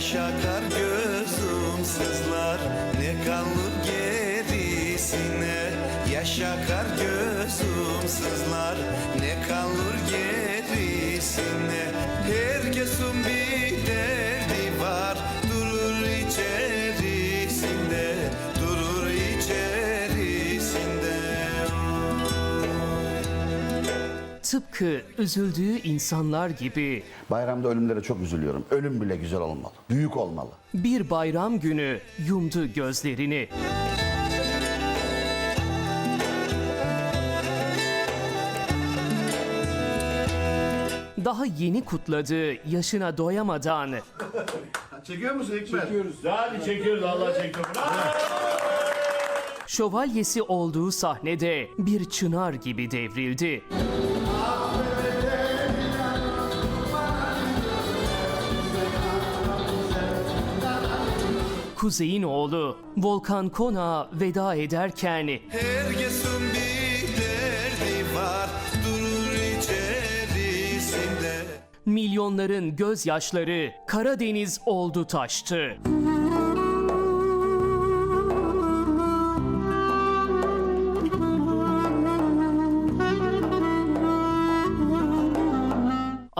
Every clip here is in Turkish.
Yaş akar gözüm sızlar. Ne kalır gerisine? Yaş akar gözüm sızlar Tıpkı üzüldüğü insanlar gibi Bayramda ölümlere çok üzülüyorum. Ölüm bile güzel olmalı. Büyük olmalı. bir bayram günü yumdu gözlerini. Daha yeni kutladığı yaşına doyamadan Çekiyor musun Hikmet? Hadi çekiyoruz Allah çekiyor. Şövalyesi olduğu sahnede bir çınar gibi devrildi. Kuzey'in oğlu Volkan Konağa veda ederken Herkesin bir derdi var Durur içerisinde milyonların gözyaşları Karadeniz oldu taştı.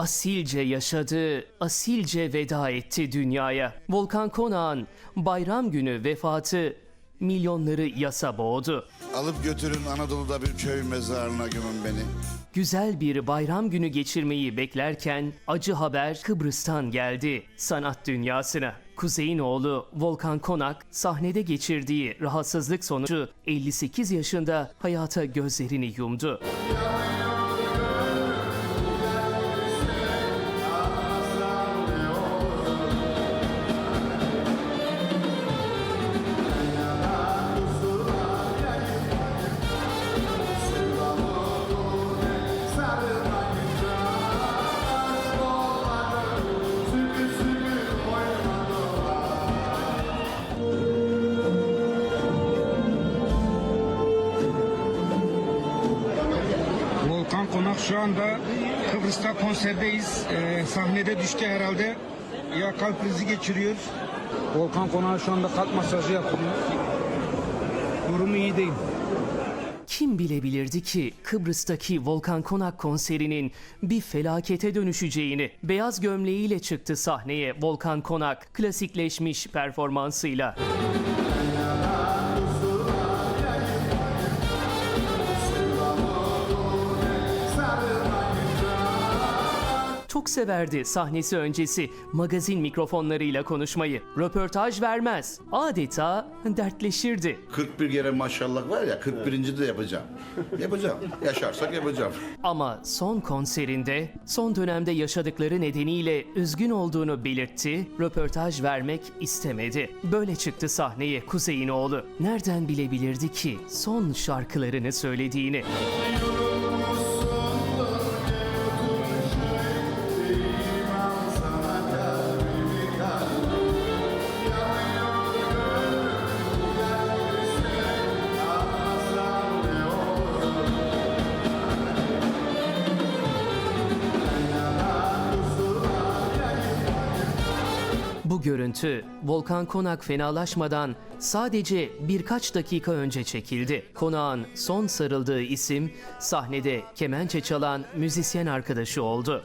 Asilce yaşadı, asilce veda etti dünyaya. Volkan Konak'ın bayram günü vefatı milyonları yasa boğdu. Alıp götürün Anadolu'da bir köy mezarına gömün beni. Güzel bir bayram günü geçirmeyi beklerken acı haber Kıbrıs'tan geldi sanat dünyasına. Kuzey'in oğlu Volkan Konak sahnede geçirdiği rahatsızlık sonucu 58 yaşında hayata gözlerini yumdu. Volkan Konak şu anda Kıbrıs'ta konserdeyiz. Ee, sahnede düştü herhalde. Ya kalp krizi geçiriyor. Volkan Konak şu anda kalp masajı yapılıyor. Durumu iyi değil. Kim bilebilirdi ki Kıbrıs'taki Volkan Konak konserinin bir felakete dönüşeceğini? Beyaz gömleğiyle çıktı sahneye Volkan Konak klasikleşmiş performansıyla. Çok severdi sahnesi öncesi magazin mikrofonlarıyla konuşmayı. Röportaj vermez. Adeta dertleşirdi. 41 kere maşallah var ya 41. de yapacağım. Yapacağım. Yaşarsak yapacağım. Ama son konserinde son dönemde yaşadıkları nedeniyle üzgün olduğunu belirtti, röportaj vermek istemedi. Böyle çıktı sahneye Kuzey'in oğlu. Nereden bilebilirdi ki son şarkılarını söylediğini? Görüntü Volkan Konak fenalaşmadan sadece birkaç dakika önce çekildi. Konak'ın son sarıldığı isim sahnede kemençe çalan müzisyen arkadaşı oldu.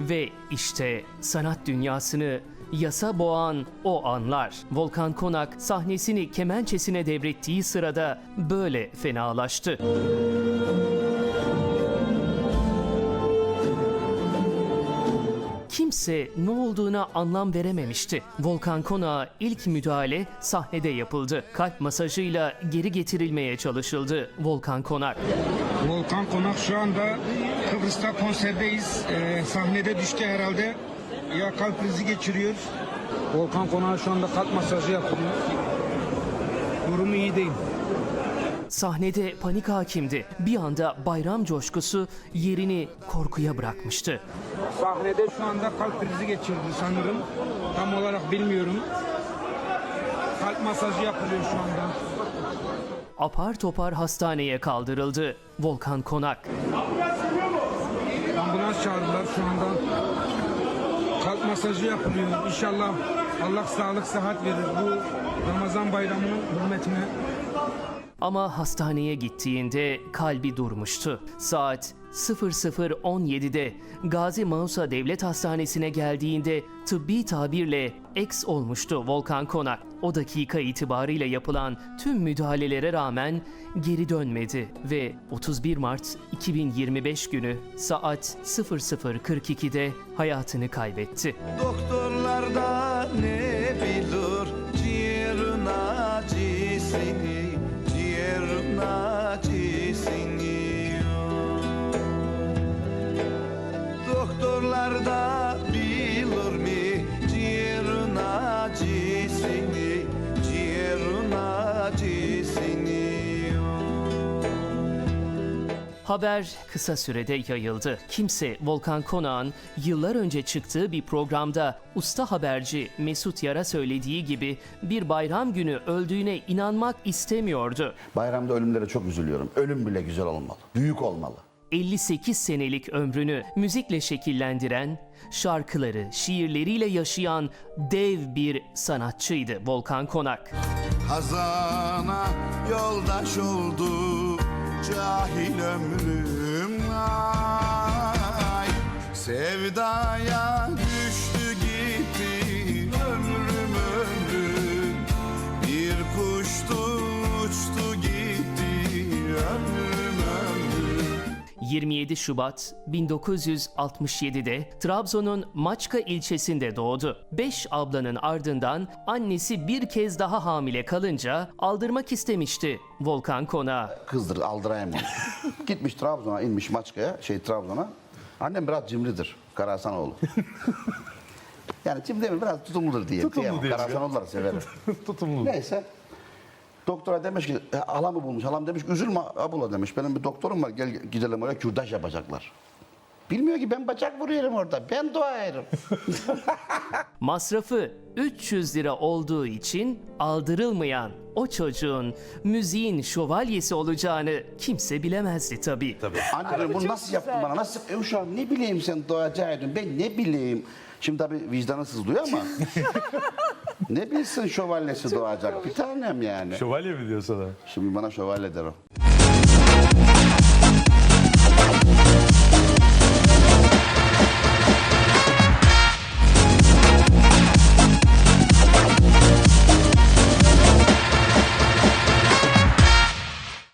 Ve işte sanat dünyasını yasa boğan o anlar. Volkan Konak sahnesini kemençesine devrettiği sırada böyle fenalaştı. Kimse ne olduğuna anlam verememişti. Volkan Konak'a ilk müdahale sahnede yapıldı. Kalp masajıyla geri getirilmeye çalışıldı Volkan Konak. Volkan Konak şu anda Kıbrıs'ta konserdeyiz. Ee, sahnede düştü herhalde. Ya kalp krizi geçiriyor. Volkan Konak şu anda kalp masajı yapılıyor. Durumu iyi değil. Sahnede panik hakimdi. Bir anda bayram coşkusu yerini korkuya bırakmıştı. Sahnede şu anda kalp krizi geçirdi sanırım. Tam olarak bilmiyorum. Kalp masajı yapılıyor şu anda. Apar topar hastaneye kaldırıldı. Volkan Konak. Ambulans çağırdılar şu anda. Kalp masajı yapılıyor. İnşallah Allah sağlık sıhhat verir. Bu Ramazan bayramının hürmetine Ama hastaneye gittiğinde kalbi durmuştu. Saat 00.17'de Gazi Mausa Devlet Hastanesi'ne geldiğinde tıbbi tabirle eks olmuştu Volkan Konak. O dakika itibarıyla yapılan tüm müdahalelere rağmen geri dönmedi ve 31 Mart 2025 günü saat 00.42'de hayatını kaybetti. Doktorlar da ne bilir ciğerin acısını Haber kısa sürede yayıldı. Kimse Volkan Konak'ın yıllar önce çıktığı bir programda usta haberci Mesut Yar'a söylediği gibi bir bayram günü öldüğüne inanmak istemiyordu. Bayramda ölümlere çok üzülüyorum. Ölüm bile güzel olmalı. Büyük olmalı. 58 senelik ömrünü müzikle şekillendiren, şarkıları, şiirleriyle yaşayan dev bir sanatçıydı Volkan Konak. Hazana yoldaş oldu cahil ömrüm ay. Sevdaya 27 Şubat 1967'de Trabzon'un Maçka ilçesinde doğdu. 5 ablanın ardından annesi bir kez daha hamile kalınca aldırmak istemişti Volkan Konak'ı. Kızdır aldırayamam. Gitmiş Trabzon'a inmiş Maçka'ya şey Trabzon'a. Annem biraz cimridir. Karahasanoğlu. yani cimri mi biraz tutumludur diye. Tutumlu Karahasanoğluları severim. Tutumlu. Neyse. Doktora demiş ki "E, halamı bulmuş. Halam demiş üzülme abla demiş. Benim bir doktorum var gel gidelim oraya kürdaş yapacaklar. Bilmiyor ki ben bacak vuruyorum orada. Ben duayırım. Masrafı 300 lira olduğu için aldırılmayan o çocuğun müziğin şövalyesi olacağını kimse bilemezdi tabii. Anne bunu nasıl yaptın bana? Nasıl? E uşağım ne bileyim sen doğacaktın. Ben ne bileyim. Şimdi tabii vicdanı sızlıyor ama. Ne bilsin şövalyesi doğacak bir tanem yani. Şövalye mi diyor sana? Şimdi bana şövalye der o.